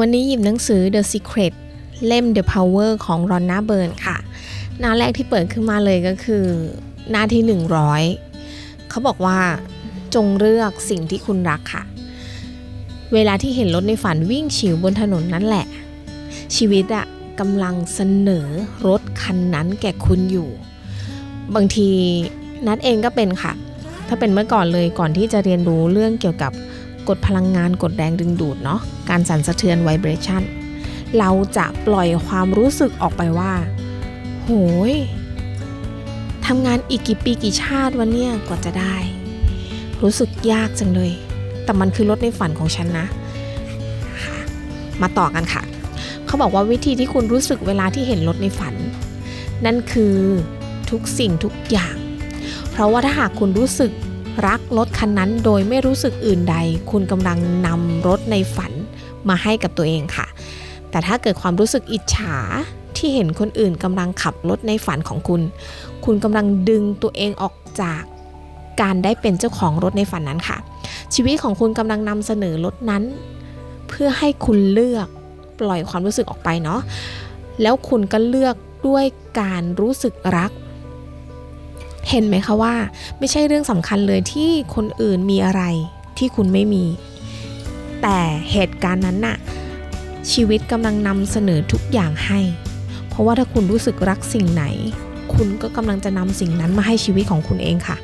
วันนี้หยิบหนังสือ The Secret เล่ม The Power ของรอนน่าเบิร์นค่ะ หน้าแรกที่เปิดขึ้นมาเลยก็คือหน้าที่ 100 เขาบอกว่าจงเลือกสิ่งที่คุณรักค่ะ เวลาที่เห็นรถในฝันวิ่งฉิวบนถนนนั่นแหละ ชีวิตอะกำลังเสนอรถคันนั้นแก่คุณอยู่ บางทีนัดเองก็เป็นค่ะ ถ้าเป็นเมื่อก่อนเลยก่อนที่จะเรียนรู้เรื่องเกี่ยวกับ กฎพลังงานกฎแรงดึงดูดเนาะการสั่นสะเทือนไวเบรชันเราจะปล่อยความรู้สึกออกไปว่า โหยทำงานอีกกี่ปีกี่ชาติวันเนี่ยกว่าจะได้ รู้สึกยากจังเลย แต่มันคือรถในฝันของฉันนะ มาต่อกันค่ะ เขาบอกว่าวิธีที่คุณรู้สึกเวลาที่เห็นรถในฝัน นั่นคือทุกสิ่งทุกอย่าง เพราะว่าถ้าหากคุณรู้สึก รักรถคันนั้นโดยไม่รู้สึกอื่นใด คุณกำลังนำรถในฝันมาให้กับตัวเองค่ะ แต่ถ้าเกิดความรู้สึกอิจฉาที่เห็นคนอื่นกำลังขับรถในฝันของคุณ คุณกำลังดึงตัวเองออกจากการได้เป็นเจ้าของรถในฝันนั้นค่ะ ชีวิตของคุณกำลังนำเสนอรถนั้น เพื่อให้คุณเลือกปล่อยความรู้สึกออกไปเนาะแล้วคุณก็เลือกด้วยการรู้สึกรัก เห็นไหมคะว่า ไม่ใช่เรื่องสำคัญเลยที่คนอื่นมีอะไรที่คุณไม่มี แต่เหตุการณ์นั้นน่ะชีวิตกำลังนำเสนอทุกอย่างให้ เพราะว่าถ้าคุณรู้สึกรักสิ่งไหน คุณก็กำลังจะนำสิ่งนั้นมาให้ชีวิตของคุณเองค่ะ